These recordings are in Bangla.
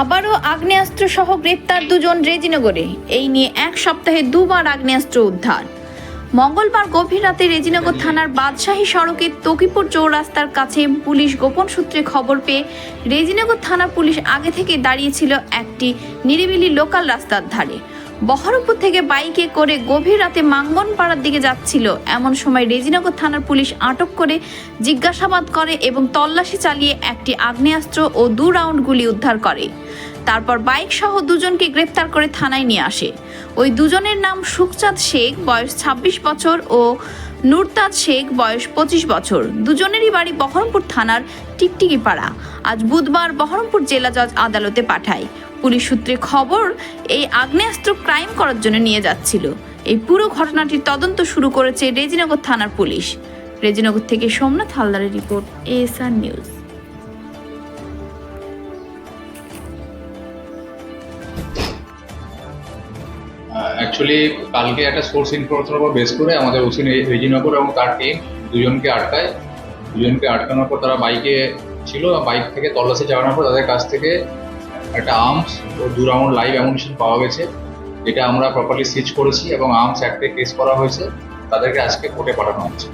আবারও আগ্নেয়াস্ত্র সহ গ্রেপ্তার দুজন রেজিনগরে। এই নিয়ে এক সপ্তাহে দুবার আগ্নেয়াস্ত্র উদ্ধার। মঙ্গলবার গভীর রাতে রেজিনগর থানার বাদশাহী সড়কের তকিপুর চৌরাস্তার কাছে পুলিশ গোপন সূত্রে খবর পেয়ে রেজিনগর থানা পুলিশ আগে থেকে দাঁড়িয়েছিল একটি নিরিবিলি লোকাল রাস্তার ধারে। বহরমপুর থেকে বাইকে করে গভীর রাতে মাঙ্গনপাড়ার দিকে যাচ্ছিল। এমন সময় রেজিনগর থানার পুলিশ আটক করে জিজ্ঞাসাবাদ করে এবং তল্লাশি চালিয়ে একটি আগ্নেয়াস্ত্র ও দু রাউন্ড গুলি উদ্ধার করে। তারপর বাইক সহ দুজনকে গ্রেপ্তার করে থানায় নিয়ে আসে। ওই দুজনের নাম সুখচাঁদ শেখ, বয়স ২৬ বছর, ও নুরতাজ শেখ, বয়স পঁচিশ বছর। দুজনেরই বাড়ি বহরমপুর থানার টিকটিকি পাড়া আজ বুধবার বহরমপুর জেলা জজ আদালতে পাঠায়। পুলিশ সূত্রে খবর, এই আগ্নেয়াস্ত্র ক্রাইম করার জন্য নিয়ে যাচ্ছিল। এই পুরো ঘটনাটির তদন্ত শুরু করেছে রেজিনগর থানার পুলিশ। রেজিনগর থেকে সোমনাথ হালদারের রিপোর্ট, এএসআর নিউজ। অ্যাকচুয়ালি কালকে একটা সোর্স ইনফরমেশনের উপর বেস করে আমাদের ওসি রেজিনগর এবং তার টিম দুজনকে আটকায়। দুজনকে আটকানোর পর তারা বাইকে ছিল বাইক থেকে তল্লাশি চালানোর পর তাদের কাছ থেকে একটা আর্মস ও দু রাউন্ড লাইভ অ্যামুনিশন পাওয়া গেছে যেটা আমরা প্রপারলি সিজ করেছি এবং আর্মস অ্যাক্টে কেস করা হয়েছে তাদেরকে আজকে কোর্টে পাঠানো হচ্ছে।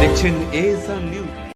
দেখছেন এএসআর নিউজ